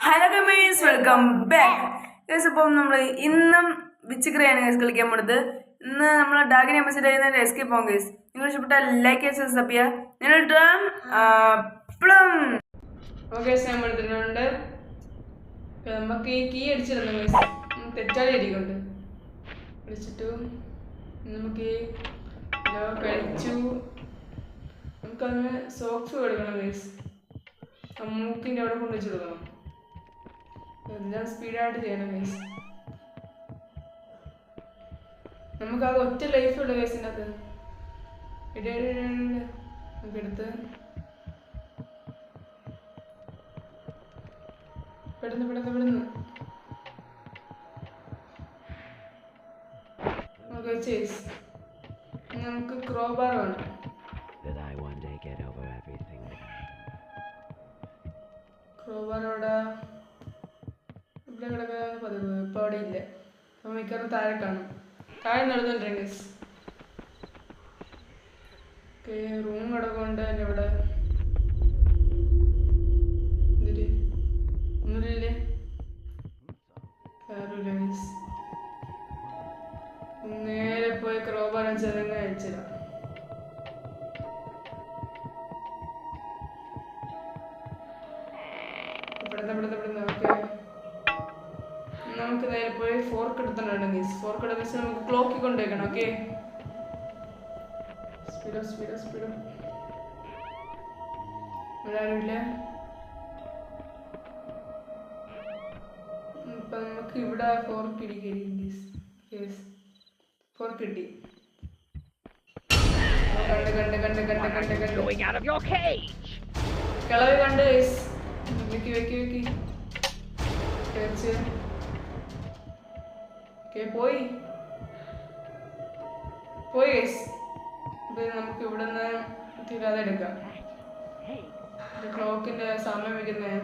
Hello gamers welcome back guys ഇപ്പം നമ്മൾ ഇന്നും വിച്ചിക്രയാണ് ഗൈസ് കളിക്കാൻ പോണത്. ഇന്ന് നമ്മൾ ഡാഗിനി എംബസിഡ് ചെയ്യുന്ന എസ്കേപ്പ് പോകും ഗൈസ് നിങ്ങൾ ഇഷ്ടപ്പെട്ട ലൈക്ക് ചെയ്ത് സബ് ചെയ്യുക നിങ്ങളുടെ പ്ലം ഓക്കെ നമ്മൾ എടുത്തിട്ടുണ്ട് നമുക്ക് ഈ കീ അടിച്ചിരുന്നു ഗൈസ് തെറ്റാതെ ഇരിക്കുന്നുണ്ട് വിളിച്ചിട്ട് നമുക്ക് കഴിച്ചു. നമുക്കങ്ങനെ സോക്സ് കൊടുക്കണം ഗൈസ് മൂക്കിന്റെ അവിടെ കൊണ്ട് വെച്ച് കൊടുക്കണം. എല്ലാം സ്പീഡായിട്ട് ചെയ്യണം ഗൈസ് നമുക്ക് ആ ഒറ്റ ലൈഫുള്ള ഇട. നമുക്ക് എടുത്ത്. പെടുന്നു പെടുന്നു പെടുന്നു. ചേസ് നമുക്ക് ക്രോബാർ വേണം. ക്രോബാർ അവിടെ ഇവിടെ കിടക്കാൻ പതിവ് ഇപ്പോൾ അവിടെ ഇല്ല. അപ്പം മിക്കവാറും താഴെ കാണും. താഴെ ഗൈസ് ഓക്കെ റൂം കിടക്കൊണ്ട് എന്റെ ഇവിടെ. കൊണ്ടുവയ്ക്കണം ഓക്കെ സ്പീഡോ സ്പീഡോ സ്പീഡോ ഇവിടെ ആരുമില്ല ഇപ്പൊ നമുക്ക് ഇവിടെ ഫോർ മീൻസ് യെസ് ഫോർ കിട്ടി. കണ്ട് കണ്ട് കണ്ട് കണ്ട് കണ്ട് കണ്ട്! കിളവ് കണ്ട്. വെക്കി വെക്കി വെക്കി. തീർച്ചയായും പോയി. പോയി. ഇത് നമുക്ക് ഇവിടെ നിന്ന് തീരാതെ എടുക്കാം. ക്ലോക്കിന്റെ സമയം വയ്ക്കുന്നേ.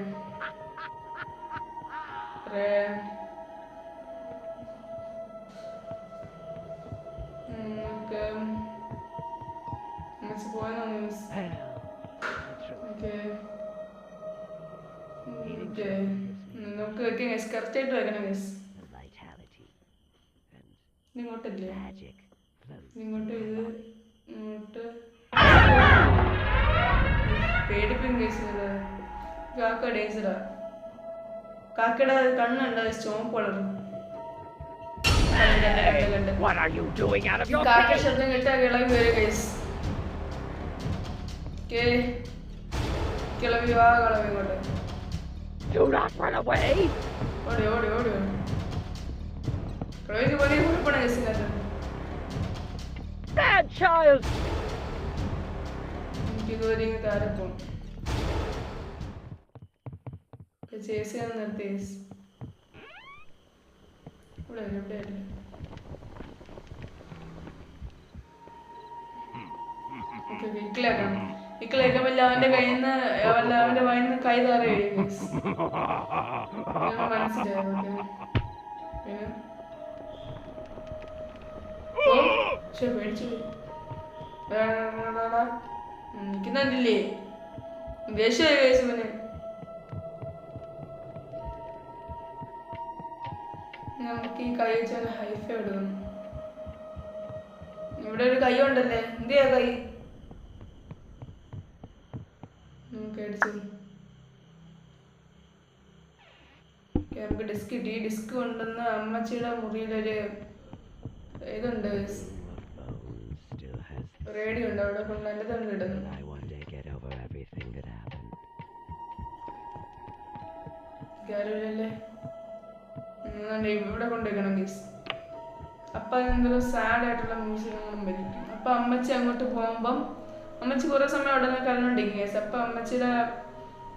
പോയെന്നു മിസ്? ഓക്കെ. നമുക്ക് വെക്കാം കറക്റ്റായിട്ട് വെക്കണം ഇങ്ങോട്ടല്ലേ. ഇങ്ങോട്ട് ഇത് ഇങ്ങോട്ട് പേടിപ്പിക്കും കേസ് കാക്ക ഡേഞ്ചറാ കാക്കയുടെ കണ്ണുണ്ട്? ചുവപ്പ് your കാക്ക? ശബ്ദം കേട്ടാൽ കിളവി വരും കേസ് കിളവി വാ കിളവി ഇങ്ങോട്ട്. Do not run away! ഓടി ഓടി ഓടി ഓടി. കിളവിക്ക് വലിയ കുഴപ്പമാണ് കേസിനകത്ത് Bad child! പോകും ചേസി ആണ് നിർത്തി ചേച്ചി. ഇവിടെ ഇവിടെ ഓക്കേ, ഇക്കിളാക്കണം. ഇക്കിളാക്കുമ്പോ ഇല്ല അവന്റെ കയ്യിൽ നിന്ന് അവന്റെ അവന്റെ വായിൽ നിന്ന് കൈ താറേ. ഞാൻ മനസ്സിലായി ഓക്കേ. പിന്നെ ഓ പക്ഷെ പേടിച്ചു നിൽക്കുന്നില്ലേ ദേഷ്യമായി കേസുവിന് നമുക്ക് ഈ കൈ വെച്ചാൽ ഹൈഫ എടുക്കണം ഇവിടെ ഒരു കൈ ഉണ്ടല്ലേ? എന്തിയാ കൈ? നമുക്ക് ഡിസ്ക് കിട്ടി. ഡിസ്ക് കൊണ്ടുവന്ന് അമ്മച്ചിയുടെ മുറിയിലൊരു ഇതുണ്ട്. റേഡിയോ ഉണ്ട് അവിടെ കൊണ്ട് എന്റെ തന്നെ ഇടുന്നു എന്നാണ്ട് ഇവിടെ കൊണ്ടുവയ്ക്കണം ഗീസ് അപ്പം എന്തൊരു സാഡ് ആയിട്ടുള്ള മ്യൂസിക് വരും അപ്പം അമ്മച്ചി അങ്ങോട്ട് പോകുമ്പം അമ്മച്ചി കുറേ സമയം അവിടെ നിന്ന് കരഞ്ഞോണ്ടിരിക്കും ഗീസ് അപ്പം അമ്മച്ചിയുടെ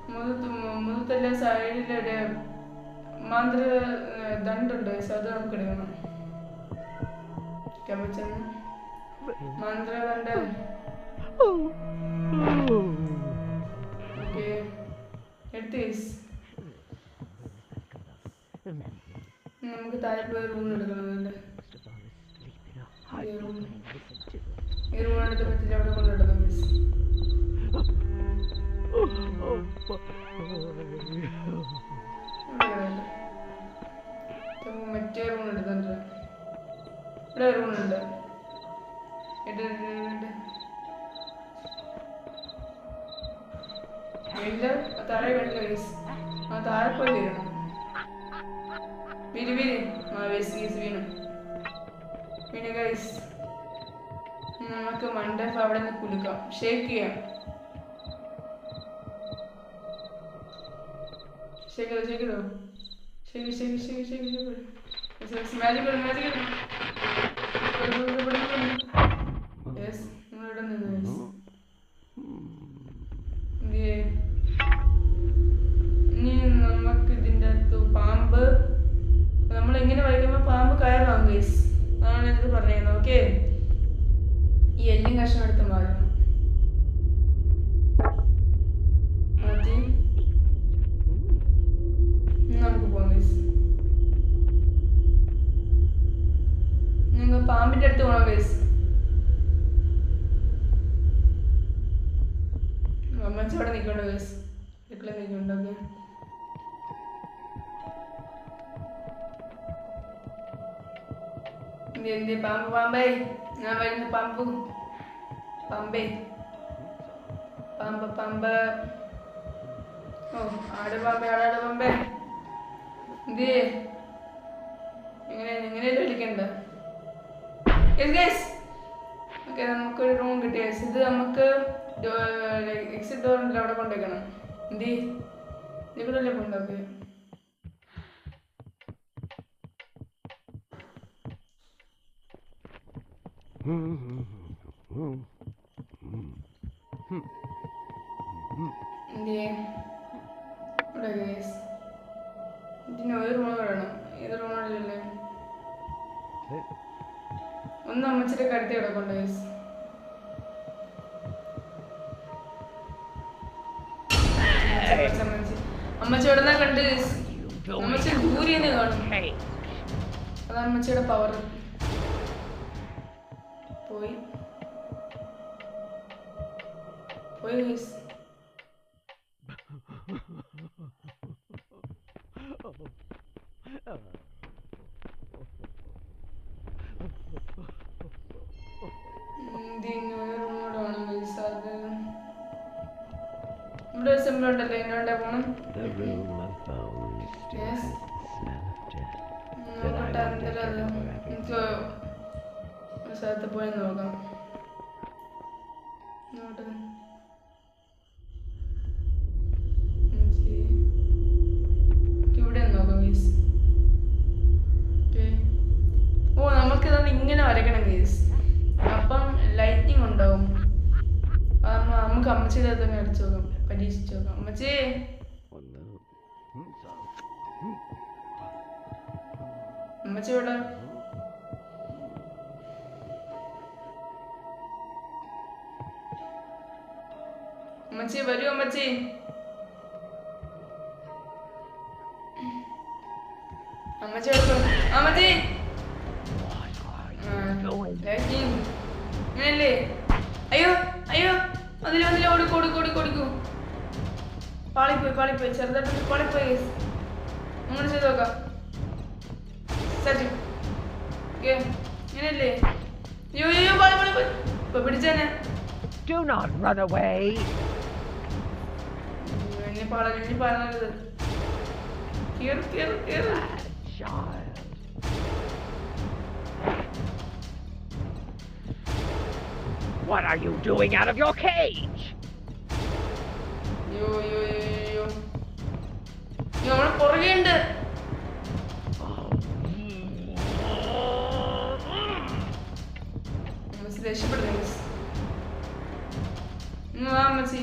മുതുത്ത് മുതുത്തല്ല സൈഡിലൊരു മാന്ത്രി ദണ്ടുണ്ട്. ഗീസ് അത് നമുക്ക് എടുക്കണം അമ്മച്ചന്ന് മാന്ത്രിക ദണ്ട് ഓക്കെ. എടുത്ത് നമുക്ക് താഴെ പോയി റൂം ഈ റൂം വീര് വീര്. ആ വേസ് ഗീസ് വീണു വീണു ഗൈസ് നമുക്ക് മണ്ടഫ് അവിടെ നിന്ന് കുലുക്കാം. ഷേക്ക് ചെയ്യാം. ഷേക്ക് ചെയ്തോ ഷേക്ക് ചെയ്തോ? Shake shake shake shake shake magic magic yes നമ്മളിവിടെ നിന്ന് പാമ്പിന്റെ അടുത്ത് പോണോ ഗൈസ് അമ്മച്ചി അവിടെ നിൽക്കണ്ട ഗൈസ് അടുക്കള നിൽക്കണ്ടോ എന്ത് പാമ്പ് പാമ്പേ. ഞാൻ വരുന്ന പാമ്പ്. പാമ്പേ. പാമ്പ് പാമ്പ്. ഓ ആട് പാമ്പേ ആടാട് പാമ്പേ. എന്ത് എങ്ങനെ എങ്ങനെയല്ലേ വിളിക്കണ്ട? ഓക്കെ നമുക്കൊരു റൂം കിട്ടി. ഇത് നമുക്ക് എക്സിറ്റ് ഡോറിന്റെ അവിടെ കൊണ്ടുവയ്ക്കണം എന്തി? ഇവിടെ അല്ലേ കൊണ്ടുവയ്ക്കുക എന്ത്? ഇവിടെ ഗൈസ് ഒന്ന് കടത്തി കടുത്തി കൊണ്ടുപോയി ഗൈസ് അമ്മച്ചി എവിടെന്നാ കണ്ട് ഗൈസ് ദൂരെന്ന് കാണും പവർ പോയി. പോയി ഇതിന് ഒരു റൂം കൂടെ വേണം ഗൈസ് അത്. ഇവിടെ ഒരു സിമ്പിൾ ഉണ്ടല്ലോ എന്നോടെ പോണം. The പോയി നോക്കാം. bones അമ്മച്ചിയുടെ തന്നെ അടിച്ചു നോക്കാം പരീക്ഷിച്ചു നോക്കാം. അമ്മച്ചി. അമ്മച്ചി ഇവിടെ. അമ്മച്ചി വരൂ അമ്മച്ചി. അമ്മച്ചി അമ്മച്ചി. അയ്യോ. വന്നില്ല? ഓടിക്കോ കൊടുക്കും പാളി പോയി പാളിപ്പോയി പാളിപ്പോയി. ചെറുതായിട്ട് പാളിപ്പോയി അങ്ങനെ ചെയ്ത് നോക്കാം. സെറ്റ് ഓക്കെ ഇങ്ങനെയല്ലേ? അയ്യോ അയ്യോ പാളി പാളി പോയി ഇപ്പൊ പിടിച്ചേനെ. Do not run away. എന്നെ പാള എന്നെ പറഞ്ഞത് കേറ് കേറ് കേറ്. What are you doing out of your cage? അയ്യോ അയ്യോ അയ്യോ അയ്യോ അയ്യോ നമ്മളെ പുറകെ ഉണ്ട് അമ്മച്ചി രക്ഷപ്പെടുന്നു മിസ് ഇന്ന് വാ അമ്മച്ചി അമ്മച്ചി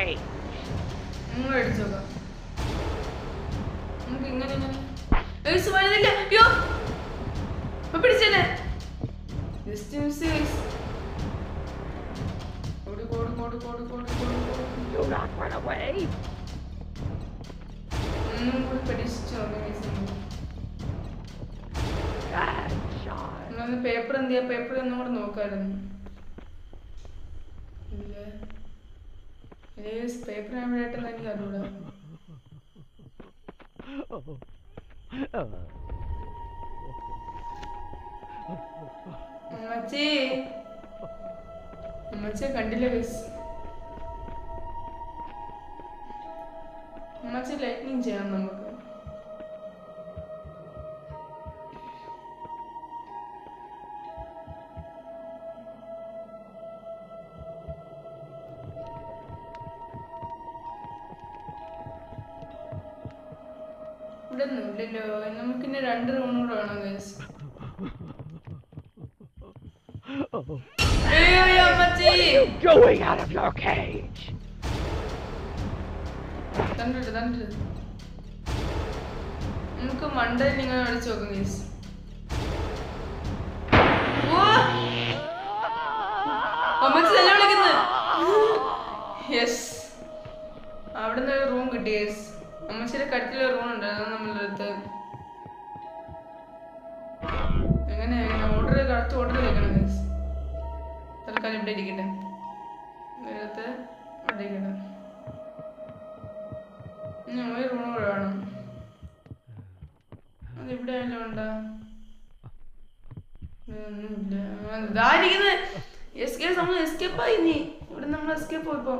കഴി നിങ്ങൾ നമുക്ക് ഇങ്ങനെ ഇങ്ങനെ. അയ്യോ. പിടിച്ചല്ലേ ഒന്നും കൂടി പരീക്ഷിച്ചോ പേപ്പർ എന്ത് ചെയ്യാ പേപ്പർ ഒന്നും കൂടെ നോക്കായിരുന്നു. ഇല്ല? പേപ്പർ എവിടെയായിട്ടെന്ന് എനിക്ക് അറിയൂടാ അമ്മച്ചി. അമ്മച്ചിയെ കണ്ടില്ല ബസ് അമ്മച്ചി ലൈറ്റിനിങ് ചെയ്യാം നമുക്ക്. ഇവിടെ നമുക്ക് രണ്ട് റൂം കൂടെ വേണം ഗൈസ് അയ്യോ അയ്യോ, അമ്മച്ചി. Going out of your cage! തണ്ടിട്ട് തണ്ടിട്ട് നമുക്ക് മണ്ടയിൽ നിങ്ങൾ അടിച്ചു നോക്കും ഗൈസ് അമ്മച്ചി തന്നെ വിളിക്കുന്നത് യെസ് അവിടുന്ന് നിന്ന് റൂം കിട്ടി യെസ് അമ്മച്ചിയുടെ കട്ടിലെ റൂം ഉണ്ട് അതാണ് നമ്മളുടെ അടുത്ത് എങ്ങനെ ഓർഡർ കടത്ത് ഓർഡർ വെക്കണം തൽക്കാലം ഇവിടെ ഇരിക്കട്ടെ. നേരത്തെ ഇവിടെ ഇരിക്കട്ടെ. ഒരു റൂം കൂടെ വേണം. അതിവിടെ ആയാലും ഉണ്ടോ ഇതായിരിക്കുന്നത് എസ്കേപ്പ് നമ്മൾ എസ്കേപ്പ് ആയി നീ ഇവിടെ നമ്മൾ എസ്കേപ്പ് പോയിപ്പോ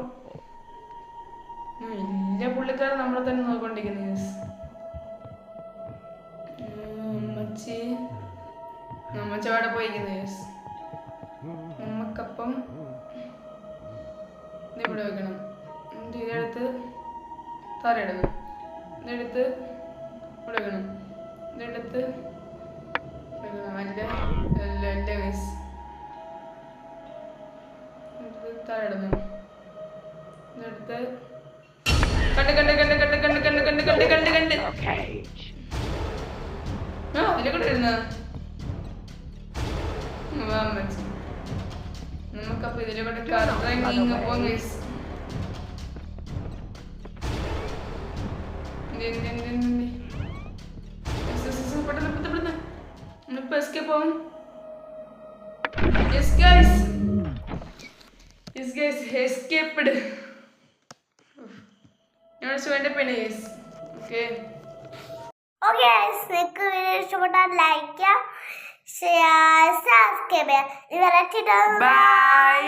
വലിയ പുള്ളിക്കാരൻ നമ്മളെ തന്നെ നോക്കൊണ്ടിരിക്കുന്നു യെസ് അമ്മച്ചി അമ്മച്ച അവിടെ പോയിരിക്കുന്നു യെസ് നമുക്കപ്പം ഇവിടെ വെക്കണം. ഇതെടുത്ത് തറയിടുന്നു. ഇതെടുത്ത് ഇവിടെ വെക്കണം. ഇതെടുത്ത് അല്ല അല്ല മിസ് തറയിടുന്നു. ഇതെടുത്ത് കണ്ട് കണ്ട് കണ്ട് കണ്ട് കണ്ട് കണ്ട് കണ്ട് കണ്ട് കണ്ട് കണ്ട്! ആ അതിലെ കൂടെ ഇരുന്ന നമുക്കപ്പൊ ഇതിലെ കൂടെ കറങ്ങി പോവാം guys escape You're so independent. Okay. Okay, guys, നിങ്ങൾക്ക് വീഡിയോ ഇഷ്ടപ്പെട്ടാൽ ലൈക്ക് ചെയ്യാം ഷെയർ സബ്സ്ക്രൈബ് ചെയ്യാം ഇവരെ ബൈ